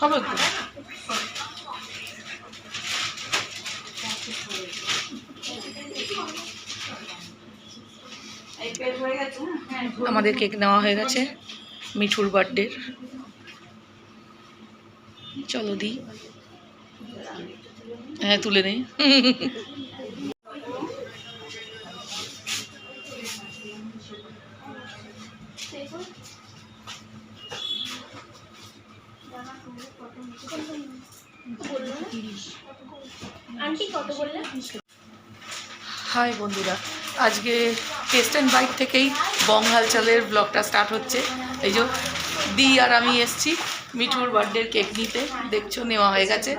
হবে তো আমাদের কেক নেওয়া হয়ে গেছে মিঠুর বার্থডে চলো দি। হ্যাঁ তুলে নেই। হাই বন্ধুরা, আজকে টেস্ট অ্যান্ড বাইক থেকেই বং হালচালের ব্লগটা স্টার্ট হচ্ছে। এই যে দি আর আমি এসছি মিঠুর বার্থডের কেক নিতে। দেখছ, নেওয়া হয়ে গেছে।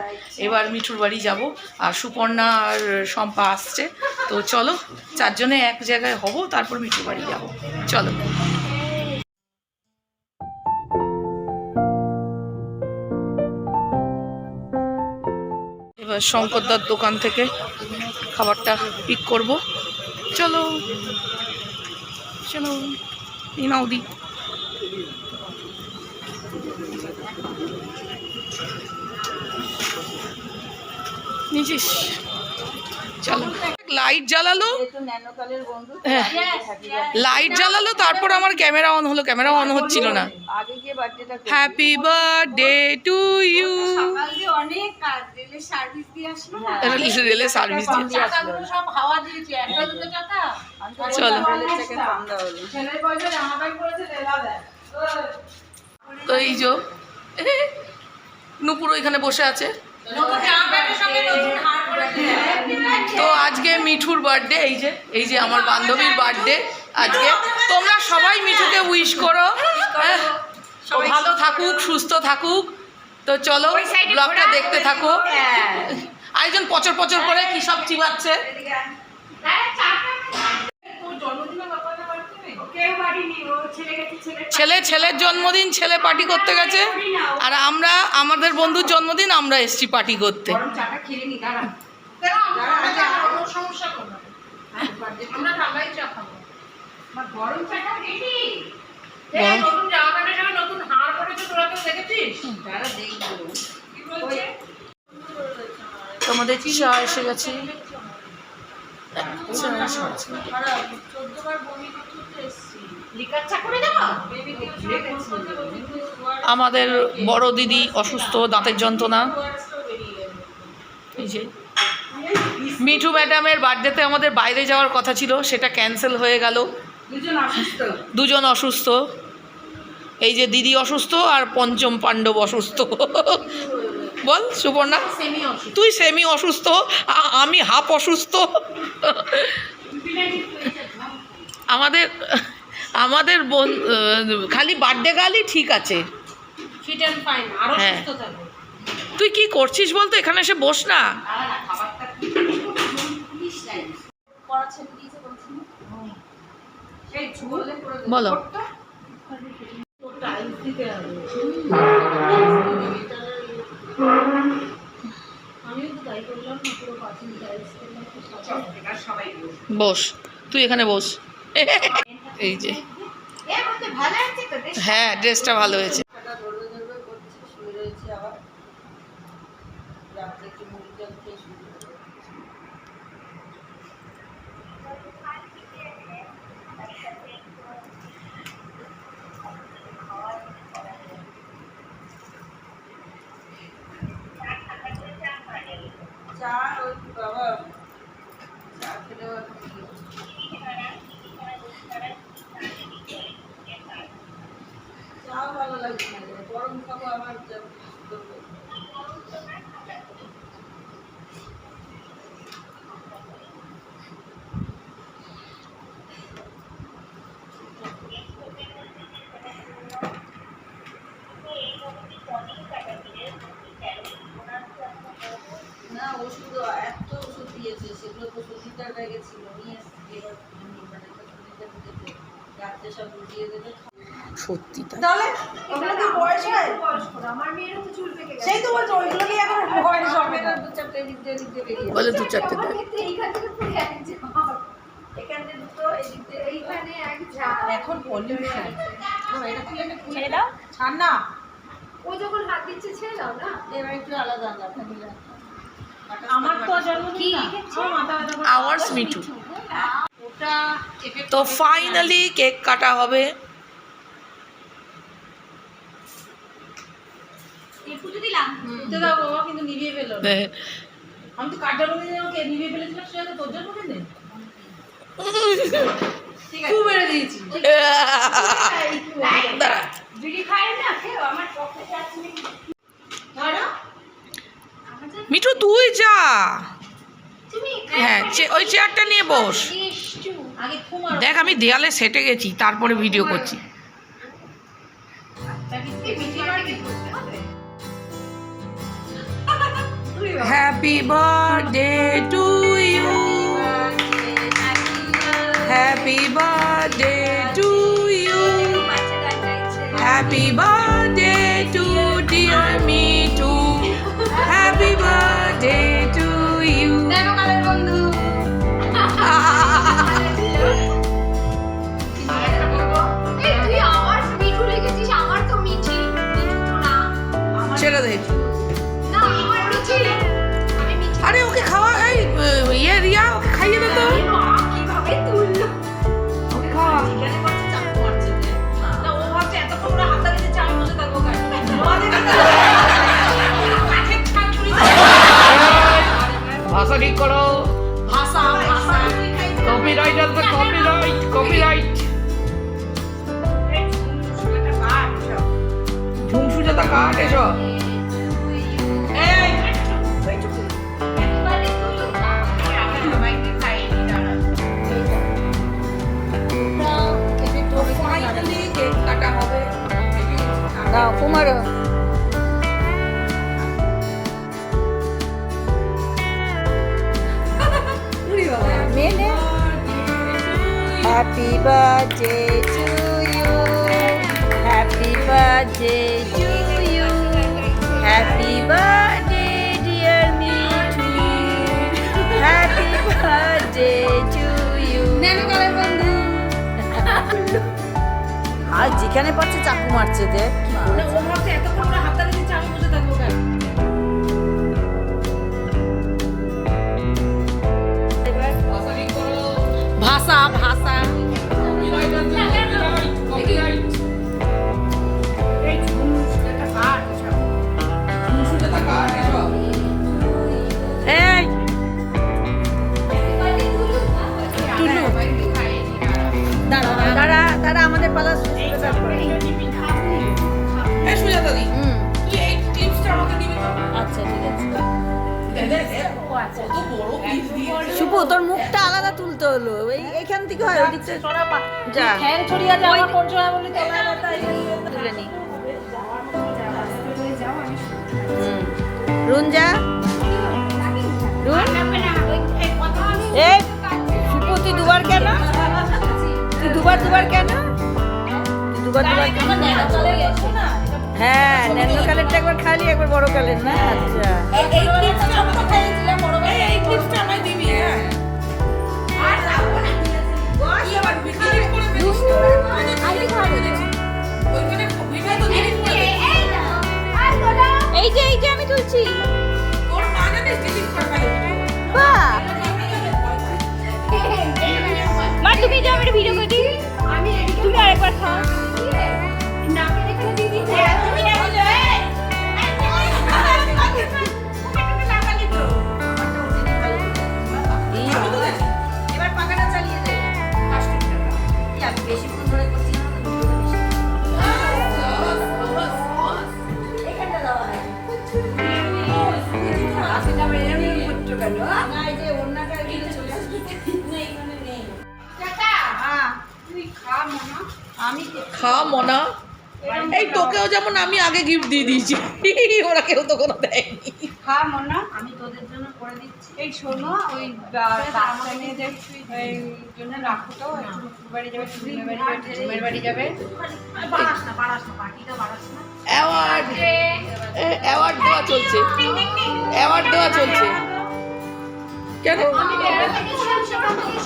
এবার মিঠুর বাড়ি যাব আর সুপর্ণা আর শম্পা আসছে। তো চলো, চারজনে এক জায়গায় হব, তারপর মিঠুর বাড়ি যাব। চলো। শঙ্করদার দোকান থেকে খাবারটা পিক করব। চলো চলো নাও দি। নিচিস চলো। লাইট জ্বালালো? হ্যাঁ। লাইট জ্বালালো তারপর আমার ক্যামেরা অন হলো ক্যামেরা অন হচ্ছিল না। হ্যাপি বার্থডে টু ইউ রেলের সার্ভিস দিয়ে চলো। তো এই যে নুপুর এখানে বসে আছে। তো আজকে মিঠুর বার্থডে এই যে এই যে আমার বান্ধবীর বার্থডে আজকে। তোমরা সবাই মিঠুকে উইশ করো হ্যাঁ? ভালো থাকুক সুস্থ থাকুক। তো চলো ব্লগটা দেখতে থাকো। আরেকজন পচর পচর করে কি সব চিবাচ্ছে? কেউ বাড়ি ছেলে ছেলের জন্মদিন ছেলে পার্টি করতে গেছে। আর আমরা আমাদের বন্ধুর জন্মদিন আমরা এসছি পার্টি করতে। বলছে? তোমাদের চা এসে গেছে। চা এসে গেছে। আমাদের বড় দিদি অসুস্থ দাঁতের যন্ত্রণা। এই যে। মিঠু ম্যাডামের বার্থডেতে আমাদের বাইরে যাওয়ার কথা ছিল সেটা ক্যান্সেল হয়ে গেল। দুজন অসুস্থ। এই যে দিদি অসুস্থ আর পঞ্চম পাণ্ডব অসুস্থ। বল সুপর্ণা। অসুস্থ তুই সেমি অসুস্থ আমি হাফ অসুস্থ। আমাদের আমাদের বোন খালি বার্থডে গালই ঠিক আছে। হ্যাঁ। তুই কি করছিস বলতো? এখানে এসে বস না। বলো। বস তুই এখানে বস। এই যে। হ্যাঁ ড্রেসটা ভালো হয়েছে ধরবে ধরবে করছে শুয়ে রয়েছে আবার রাত্রে একটু মুড়ি জল খেয়ে শুয়ে রয়েছে। চা ওই বাবা চা খেলেও এখন কি হবে? চাও ভালো লাগছে না রে। গরম খাব আমার যা করব। না ওষুধ এত ওষুধ দিয়েছে সেগুলো তো সুচিতার ব্যাগে ছিল নিয়ে এসেছি এবার আমি মানে একটা সুচিতা দিয়েছে রাত্রে সব বুঝিয়ে দেবে সত্যি তাহলে ওগুলো কি বয়স হয়? আমার মেয়েরও তো চুল পেকে গেছে সেই তো বলছো ওইগুলো কি এখন বয়স হবে না। দু চারটে এদিক দিয়ে এদিক দিয়ে বেরিয়ে বলে দু চারটে দেয় এইখান থেকে পুরো এক এখানে দুটো এদিক দিয়ে এইখানে এক ঝাড়। এখন পলিউশন এটা তুলে নে ছেড়ে দাও। ছাড় না। ও যখন হাত দিচ্ছে ছেড়ে দাও না? এবার একটু আলাদা আলাদা। আমার তো জন্মদিন। আওয়ার্স মিঠু। তো ফাইনালি কেক কাটা হবে। মিঠু তুই যা। হ্যাঁ ওই চেয়ারটা নিয়ে বস। দেখ আমি দেয়ালে সেটে গেছি তারপরে ভিডিও করছি। Happy birthday to you happy birthday to you happy birthday to dear Mithu happy birthday to you না ছেড়ে দে। আরে ওকে খাওয়া এই ইয়ে রিয়া ওকে খাইয়ে দে তো। ঠিক করো। ভাষা, ভাষা। কপিরাইট আসবে কপিরাইট কপিরাইট এই ছেলেটা কার? সব? ঝুমসু জাতা কাট এসব সবাইকে খাইয়ে দিই, দাঁড়া। দাঁড়া দাঁড়া দাঁড়া আমাদের পালা আচ্ছা তোর মুখটা আলাদা তুলতে হলো। এই এখান থেকে হয় ওই দিকটা তোরা পা- যা। ঠ্যাং ছড়িয়ে যা, আমার কোন সময় বলি তোলা ব্যথা, এই এই এই। তুলে নি। রুন যা। রুন? এই শুভ তুই দুবার কেন? তুই দুবার দুবার কেন? দুবার হ্যাঁ ন্যানো কালেরটা একবার খালি একবার বড় কালের না? আচ্ছা। এই হ্যাঁ। যে এই যে আমি তুলছি। মা তুমি যাও আমি ভিডিও করে দিই। আমি তুমি আরেকবার খাও। নিয়ে না এই যে অন্যটা এখানে চলে আসবে না এখানে নেই হ্যাঁ তুই খা মনা। আমি খা মনা এই তোকেও যেমন আমি আগে গিফট দিয়ে দিয়েছি। ওরা কেউ তো কোনো দেয়নি। খা মনা আমি তোদের জন্য করে দিচ্ছি। এই শোনো ওই বাচ্চা মেয়েদের জন্য রাখো তো বাড়ি যাবে ঝুমের বাড়ি যাবে ঝুমের বাড়ি যাবে। বাড়াস না বাড়াস না পার্টিটা বাড়াস না। অ্যাওয়ার্ড অ্যাওয়ার্ড দেওয়া চলছে। অ্যাওয়ার্ড দেওয়া চলছে। কেন?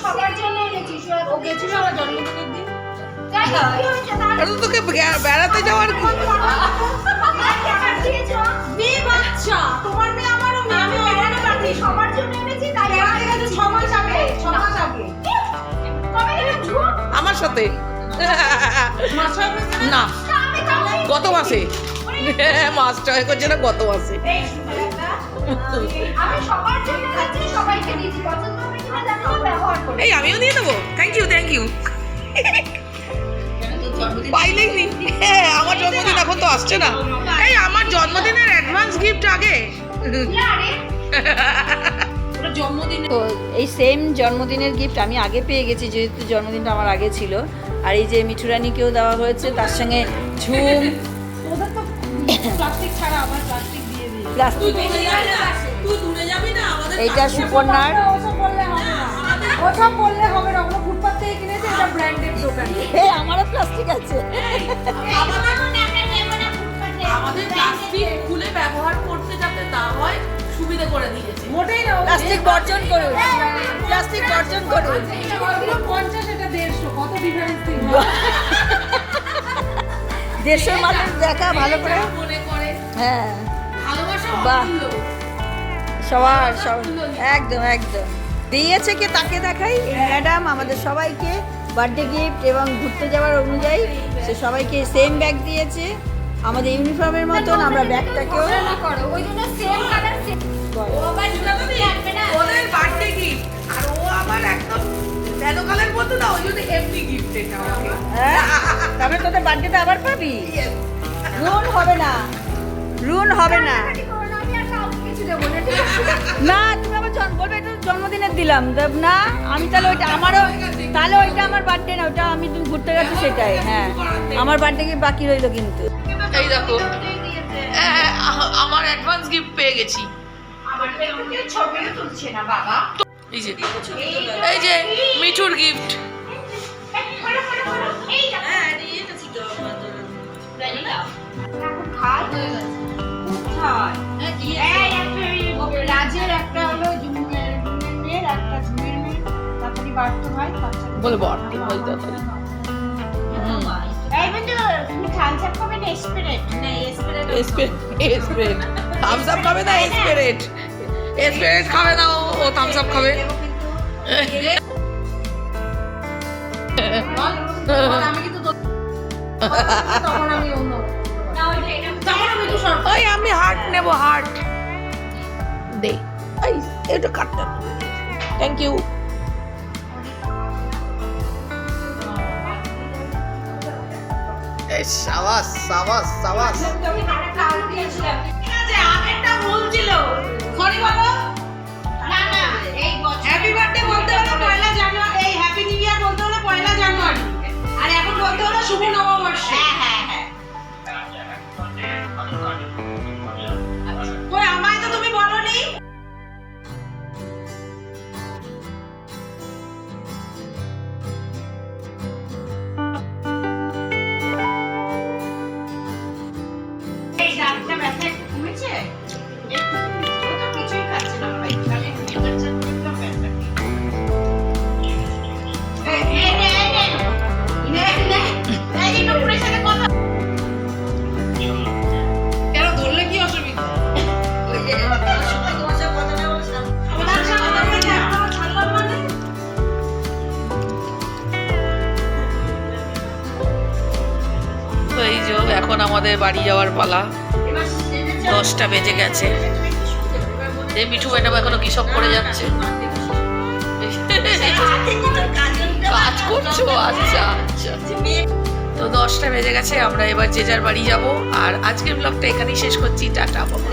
সবার জন্য এনেছি ও গেছিল আমার জন্মদিনের দিন। আরে তোকে বেড়াতে যাওয়ার কি? তোমার মেয়ে আমারও মেয়ে। আমি ওইখানে পাঠিয়ে সবার জন্য এনেছি তাই পেয়ারা গেছে ছ মাস আগে ছ মাস আগে। আমার সাথে? না গত মাসে। মাস ছয় করছে না গত মাসে এই সুন্দরতা আমি সবার জন্য এনেছি সবাইকে দিয়েছি পছন্দ হবে কিনা জানি না, ব্যবহার করি এই আমিও দিয়ে দেবো থ্যাংক ইউ থ্যাংক ইউ পাইলেই নি। হ্যাঁ আমার জন্মদিন এখন তো আসছে না। এই আমার জন্মদিনের অ্যাডভান্স গিফট আগে। তো এই সেম জন্মদিনের গিফট আমি আগে পেয়ে গেছি যেহেতু জন্মদিনটা আমার আগে ছিল। আর এই যে মিঠুরানিকেও দেওয়া হয়েছে তার সঙ্গে ঝুম। ওদের তো প্লাস্টিক ছাড়া আবার প্লাস্টিক দিয়ে দিই প্লাস্টিক তুই দূরে যাবি না আমাদের এইটা সুপর্ণার। ওসব বললে হবে না। ওসব বললে হবে না ওগুলো ফুটপাত থেকে কিনেছে এটা ব্র্যান্ডেড দোকান। হে আমারও প্লাস্টিক আছে। আমাদের প্লাস্টিক খুলে ব্যবহার করতে যাতে না হয় সুবিধা করে দিয়েছে। মোটেই না প্লাস্টিক বর্জন করুন। প্লাস্টিক বর্জন করুন। ওগুলো পঞ্চাশ এটা দেড়শো কত ডিফারেন্স দেশের মানুষ দেখা ভালো করে। হ্যাঁ। ভালোবাসা বাহ। সবার সব একদম একদম। দিয়েছে কে তাকে দেখাই? ম্যাডাম আমাদের সবাইকে বার্থডে গিফট এবং ঘুরতে যাওয়ার অনুযায়ী সে সবাইকে সেম ব্যাগ দিয়েছে। আমাদের ইউনিফর্মের মতন আমরা ব্যাগটাকেও আর ও আবার একদম কালার বলতো না? ওই জন্য এমনি গিফট এটা বার্থডেতে আবার পাবি রুন হবে না রুন হবে না না, তুমি আবার জন- বলবে এটা জন্মদিনের দিলাম দেব না আমি তাহলে ওইটা আমারও তাহলে ওইটা আমার বার্থডে না ওটা আমি তুমি ঘুরতে গেছি সেটাই হ্যাঁ আমার বার্থডে কি বাকি রইল কিন্তু এই দেখো হ্যাঁ, আমার অ্যাডভান্স গিফট পেয়ে গেছি আমার এই যে এই যে মিঠুর গিফট বাচ্চাদের বলে বাড়তে হয় তাড়াতাড়ি। এই বন্ধু থামস আপ খাবে না স্পিরিট না স্প্রে এসপেরেট খাবে না ও- থামস আপ খাবে আমি কিন্তু তো- তখন আমি অন্য না ওইটা এটা তখন আমি তো সর ওই আমি হার্ট নেব হার্ট দে। এটা কাটটা থ্যাংক ইউ এই সাবাস সাবাস সাবাস। আমি হাতে কাল দিয়েছিলাম ঠিক আছে আগেরটা ভুল ছিল। সরি বলো। না না এই হ্যাপি বার্থডে বলতে হলো পয়লা জানুয়ারি এই হ্যাপি নিউ ইয়ার বলতে হলো পয়লা জানুয়ারি। আর এখন বলতে হলো শুভ নববর্ষ। হ্যাঁ আমাদের বাড়ি যাওয়ার পালা। দশটা বেজে গেছে। এই মিঠু ম্যাডাম এখনও কি সব করে যাচ্ছে? কাজ করছ? আচ্ছা আচ্ছা। তো দশটা বেজে গেছে, আমরা এবার যে যার বাড়ি যাব। আর আজকের ব্লগটা এখানেই শেষ করছি। টাটা, বাবা।